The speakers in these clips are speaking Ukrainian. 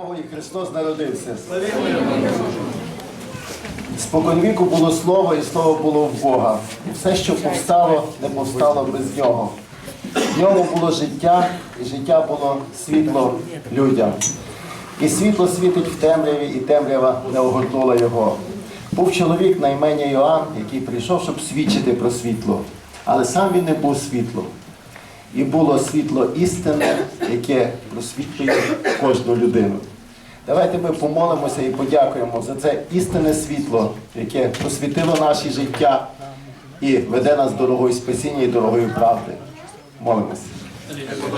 Богу і Христос народився. Споконвіку було слово, і слово було в Бога. І все, що повстало, не повстало без нього. В ньому було життя, і життя було світло людям. І світло світить в темряві, і темрява не огорнула його. Був чоловік на ім'я Йоанн, який прийшов, щоб свідчити про світло. Але сам він не був світлом. І було світло істини, яке просвітлює кожну людину. Давайте ми помолимося і подякуємо за це істинне світло, яке просвітило наше життя і веде нас дорогою спасіння і дорогою правди. Молимося.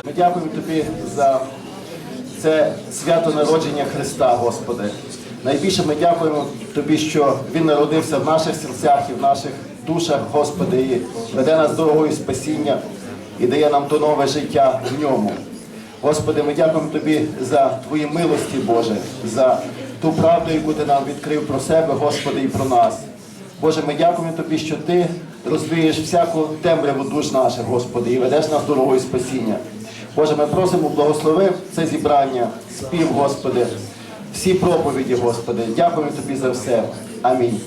Ми дякуємо Тобі за це свято народження Христа, Господи. Найбільше ми дякуємо Тобі, що Він народився в наших серцях і в наших душах, Господи, і веде нас дорогою спасіння і дає нам то нове життя в ньому. Господи, ми дякуємо Тобі за Твої милості, Боже, за ту правду, яку Ти нам відкрив про себе, Господи, і про нас. Боже, ми дякуємо Тобі, що Ти розвієш всяку темряву душ наших, Господи, і ведеш нас дорогою спасіння. Боже, ми просимо, благослови це зібрання, спів, Господи, всі проповіді, Господи. Дякуємо Тобі за все. Амінь.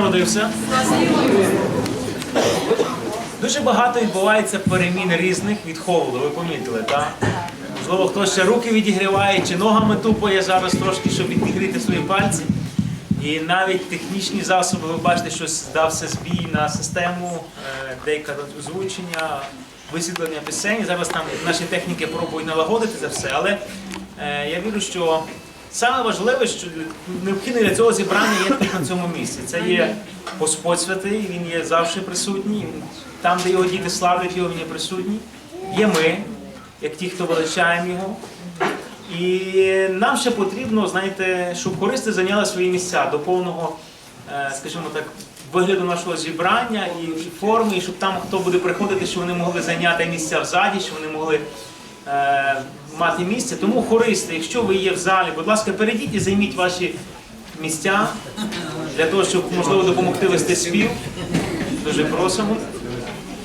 Народився. Дуже багато відбувається перемін різних від холоду, ви помітили, так? Можливо, хтось ще руки відігріває, чи ногами тупає зараз трошки, щоб відігріти свої пальці. І навіть технічні засоби, ви бачите, що здався збій на систему, е, деяке озвучення, висвітлення пісень. Зараз там наші техніки пробують налагодити це все, але е, я вірю, що саме важливе, що необхідне для цього зібрання є тут на цьому місці. Це є Господь святий, він є завжди присутній. Там, де його діти славлять його, він є присутній. Є ми, як ті, хто величаємо його. І нам ще потрібно, знаєте, щоб хористи зайняли свої місця до повного, е, скажімо так, вигляду нашого зібрання і, форми, і щоб там, хто буде приходити, щоб вони могли зайняти місця взаді, щоб вони могли мати місце. Тому хористи, якщо ви є в залі, будь ласка, перейдіть і займіть ваші місця для того, щоб можливо допомогти вести спів. Дуже просимо.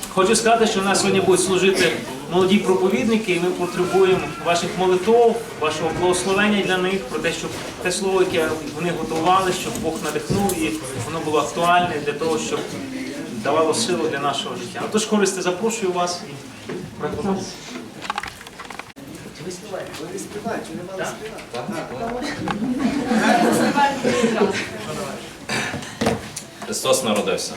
Хочу сказати, що в нас сьогодні будуть служити молоді проповідники, і ми потребуємо ваших молитов, вашого благословення для них, про те, щоб те слово, яке вони готували, щоб Бог надихнув і воно було актуальне для того, щоб давало силу для нашого життя. Отож, користи, запрошую вас і прикладу. Христос народився.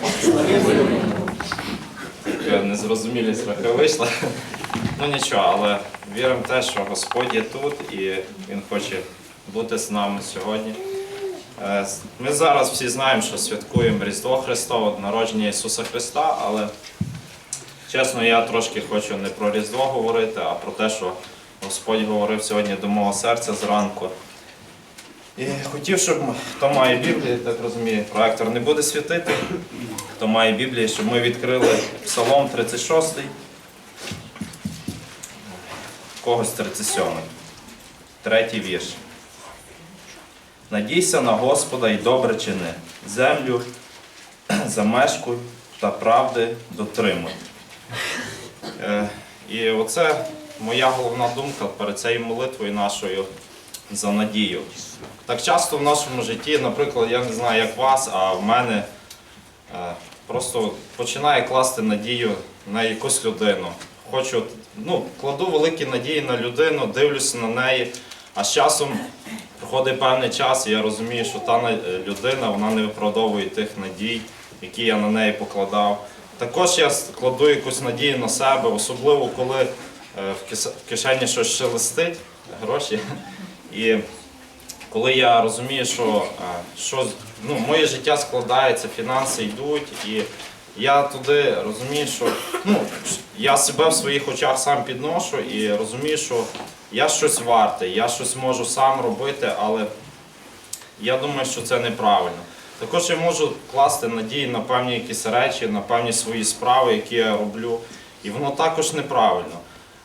Така Незрозумілість трохи вийшла. Ну нічого, але віримо в те, що Господь є тут і Він хоче бути з нами сьогодні. Е, Ми зараз всі знаємо, що святкуємо Різдво Христове, народження Ісуса Христа, але чесно, я трошки хочу не про Різдво говорити, а про те, що Господь говорив сьогодні до мого серця зранку. І хотів, щоб хто має Біблію, так розумію, проектор не буде світити. Хто має Біблію, щоб ми відкрили Псалом 36, когось 37, третій вірш. Надійся на Господа і добре чини, землю замешкуй та правди дотримуй. Е, І оце моя головна думка перед цією молитвою нашою за надію. Так часто в нашому житті, наприклад, я не знаю, як вас, а в мене е, просто починає класти надію на якусь людину. Хочу, ну, кладу великі надії на людину, дивлюся на неї, а з часом проходить певний час, і я розумію, що та е, людина вона не виправдовує тих надій, які я на неї покладав. Також я кладу якусь надію на себе, особливо коли в кис- кишені щось шелестить, гроші. І коли я розумію, що, е, що ну, моє життя складається, фінанси йдуть, і я туди розумію, що ну, я себе в своїх очах сам підношу і розумію, що я щось вартий, я щось можу сам робити, але я думаю, що це неправильно. Також я можу класти надії на певні якісь речі, на певні свої справи, які я роблю, і воно також неправильно.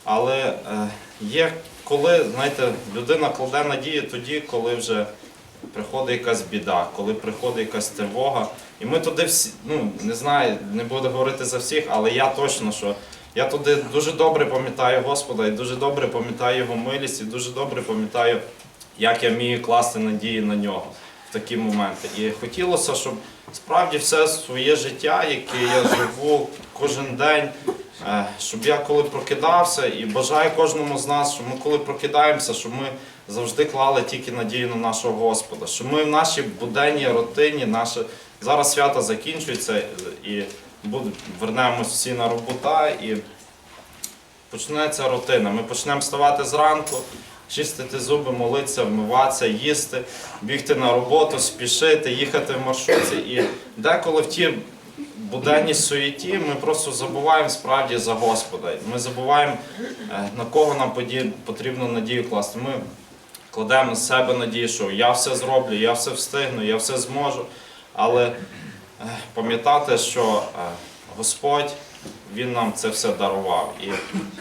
Але е, є коли, знаєте, людина кладе надії тоді, коли вже приходить якась біда, коли приходить якась тривога. І ми туди всі, ну не знаю, не буду говорити за всіх, але я точно, що я туди дуже добре пам'ятаю Господа і дуже добре пам'ятаю Його милість, і дуже добре пам'ятаю, як я вмію класти надії на нього в такі моменти. І хотілося, щоб справді все своє життя, яке я живу кожен день, щоб я коли прокидався і бажаю кожному з нас, щоб ми коли прокидаємося, щоб ми завжди клали тільки надію на нашого Господа, щоб ми в нашій буденній рутині, наше зараз свято закінчується і вернемось всі на робота і почнеться рутина. Ми почнемо вставати зранку, чистити зуби, молитися, вмиватися, їсти, бігти на роботу, спішити, їхати в маршрутці. І деколи в ті буденній суєті ми просто забуваємо справді за Господа. Ми забуваємо, е, на кого нам потрібно надію класти. Ми кладемо на себе надію, що я все зроблю, я все встигну, я все зможу. Але е, пам'ятати, що е, Господь Він нам це все дарував. І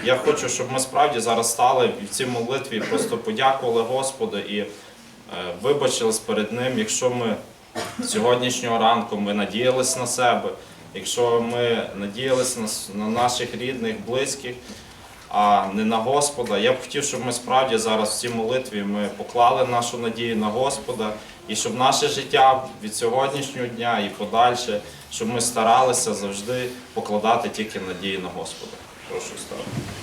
я хочу, щоб ми справді зараз стали в цій молитві, просто подякували Господу і вибачились перед Ним, якщо ми сьогоднішнього ранку ми надіялись на себе, якщо ми надіялися на, на наших рідних, близьких. а не на Господа. Я б хотів, щоб ми справді зараз в цій молитві ми поклали нашу надію на Господа, і щоб наше життя від сьогоднішнього дня і подальше, щоб ми старалися завжди покладати тільки надію на Господа. Прошу ставити.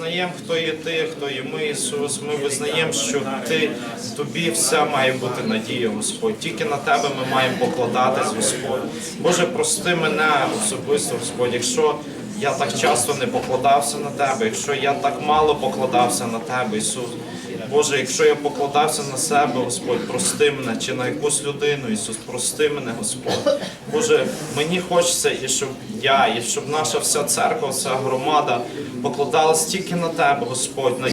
Визнаємо, хто є ти, хто є ми, Ісус. Ми визнаємо, що ти тобі все має бути надія, Господь. Тільки на тебе ми маємо покладатись, Господь. Боже, прости мене особисто, Господь, якщо я так часто не покладався на тебе, якщо я так мало покладався на тебе, Ісус. Боже, якщо я покладався на себе, Господь, прости мене, чи на якусь людину, Ісус, прости мене, Господь. Боже, мені хочеться, і щоб я, і щоб наша вся церква, вся громада покладалась тільки на Тебе, Господь,